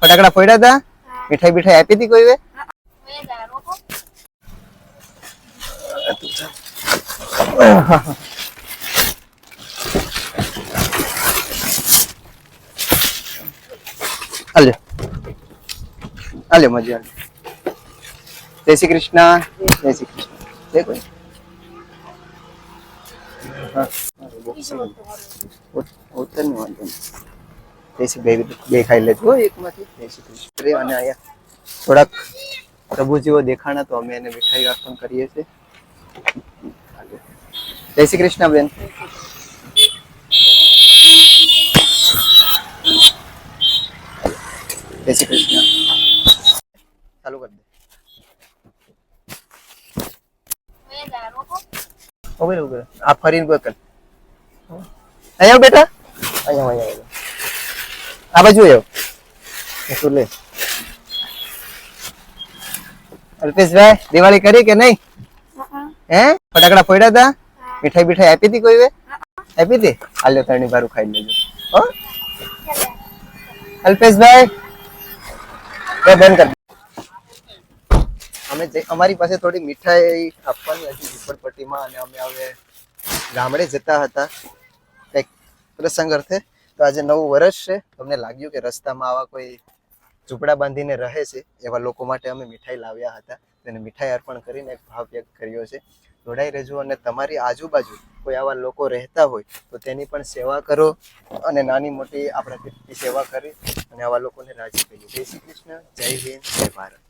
ફટાકડા ફોડ્યા હતા મીઠાઈ બીઠાઈ આપી હતી કોઈ હાલ્યો. હાલ્યો મજા હાલ્યો. જય શ્રી કૃષ્ણ. જય શ્રી કૃષ્ણ. જય કોઈ? હા. ઉત્તરનું વાંધો નહીં. દેશી બે બે ખાઈ લેજો એકમાંથી. દેશી કૃષ્ણ અને અહીંયા થોડાક પ્રભુજીઓ દેખાણા તો અમે એને મીઠાઈ અર્પણ કરીએ છીએ. જય શ્રી કૃષ્ણ બેન. જય શ્રી કૃષ્ણ. ચાલુ કરી દે. ઉભે ઉભે આ ફરીને કોઈ કર. અહીંયા બેટા? અહીંયા અહીંયા અહીંયા. આ બાજુ આવ્યો લે. અલ્પેશભાઈ દિવાળી કરી કે નહીં? હે ફટાકડા ફોડ્યા હતા મીઠાઈ બીઠાઈ આપી હતી કોઈ આપી હતી હાલ્યો તરણી બારું ખાઈ લેજો. હો? અલ્પેશભાઈ બંધ કર. અમે જે- અમારી પાસે થોડી મીઠાઈ આપવાની હતી ઝુંપડપટ્ટીમાં અને અમે હવે ગામડે જતા હતા. કંઈક પ્રસંગ અર્થે તો આજે નવું વર્ષ છે. તમને લાગ્યું કે રસ્તામાં આવા કોઈ ઝૂંપડા બાંધીને રહે છે. એવા લોકો માટે અમે મીઠાઈ લાવ્યા હતા. તેને મીઠાઈ અર્પણ કરીને એક ભાવ વ્યક્ત કર્યો છે. જોડાઈ રહેજો અને તમારી આજુબાજુ કોઈ આવા લોકો રહેતા હોય તો તેની પણ સેવા કરો અને નાની મોટી આપણા સેવા કરી અને આવા લોકોને રાજી કરીએ. જય શ્રી કૃષ્ણ. જય હિન્દ. જય ભારત.